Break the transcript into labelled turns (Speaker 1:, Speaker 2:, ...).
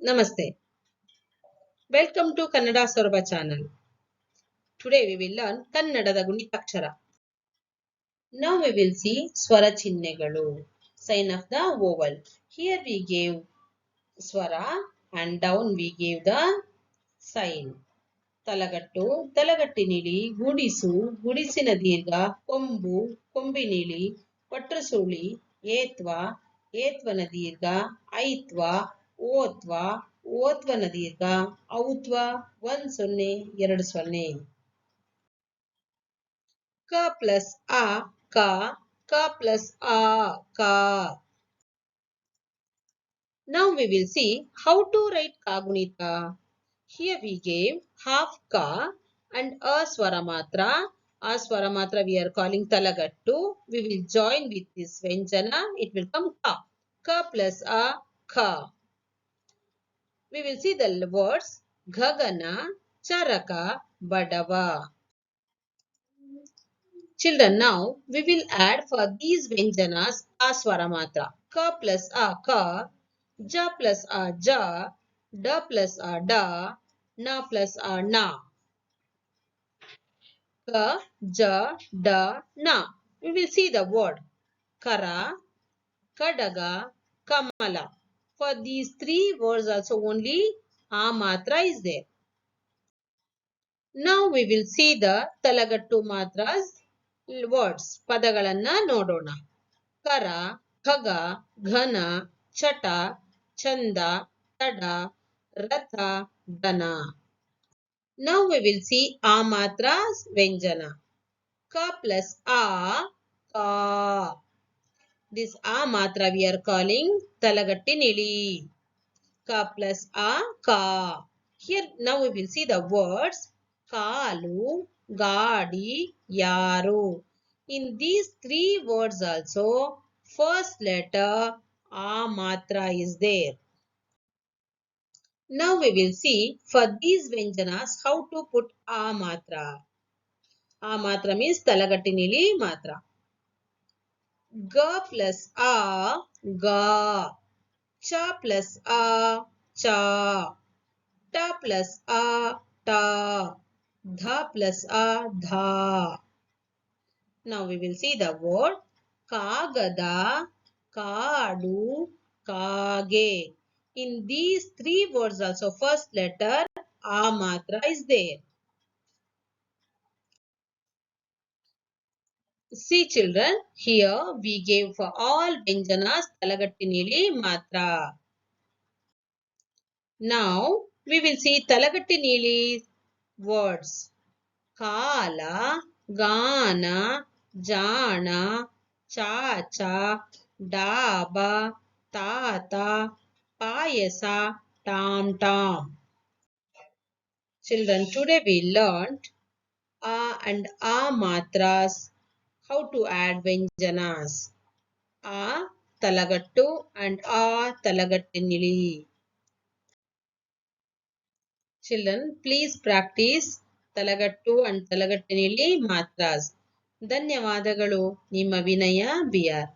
Speaker 1: ನಮಸ್ತೆ. Welcome to Kannada Soraba channel today we will learn ಕನ್ನಡದ ಗುಣಿತ ಅಕ್ಷರ ನೌ ವಿ ವಿಲ್ ಸಿ ಸ್ವರ ಚಿಹ್ನೆಗಳು sign of the vowel here we gave ಸ್ವರ and down we gave the sign ತಲಗಟ್ಟು ತಲಗಟ್ಟಿನಿಳಿ ಗುಡಿಸು, ಗುಡಿಸಿನ ದೀರ್ಘ, ಕೊಂಬು ಕೊಂಬಿನಿಳಿ ಕೊಟ್ರಸುಳಿ ಏತ್ವ, ಏತ್ವನ ದೀರ್ಘ, ಐತ್ವ ಓತ್ವ ಓತ್ವನ ದೀರ್ಘ ಔತ್ವ ಒಂದ್ ಸೊನ್ನೆ ಎರಡು ಸೊನ್ನೆ ಕ ಪ್ಲಸ್ ಆ ಕ ಕ ಪ್ಲಸ್ ಆ ಕ Now we will see how to write Kagunita. Here we gave half ka and a swara matra. A swara matra we are calling talagattu. We will join with this Venjana. It will come ka. Ka plus a ka. We will see the words Gagana, Charaka, Badava. Children, now we will add for these Venjanas a swara matra. Ka plus a ka, ja plus a ja, da plus a da, na plus a na. Ka, ja, da, na. We will see the word kara, kadaga, kamala. For these three words also only a matra is there. Now we will see the talagattu matras words. ಪದಗಳನ್ನ ನೋಡೋಣ Kara, Khaga, Ghana, Chata, Chanda, Tada, Ratha, Dana. Now we will see a matras ವ್ಯಂಜನ ka plus a, ka. This A matra we are calling Talagatti Nili. Ka plus A, Ka. Here now we will see the words Kalu, gaadi Yaru. In these three words also, first letter A matra is there. Now we will see for these Vyanjanas how to put A matra. A matra means talagatti nili matra. Ga plus a ga cha plus a cha ta plus a ta dha plus a dha now we will see the word kagada, kaadu, kage. In these three words also first letter a matra is there. See children, here we gave for all Vyanjanas Talagatinili Matra. Now we will see Talagatinili words. Kala, Gana, Jana, Chacha, Daba, Tata, Payasa, Tam Tam. Children, today we learnt A and A matras how to add vyanjanas. A talagattu and a talagattinili. Children, please practice talagattu and talagattinili matras. ಧನ್ಯವಾದಗಳು ನಿಮ್ಮ ವಿನಯ B R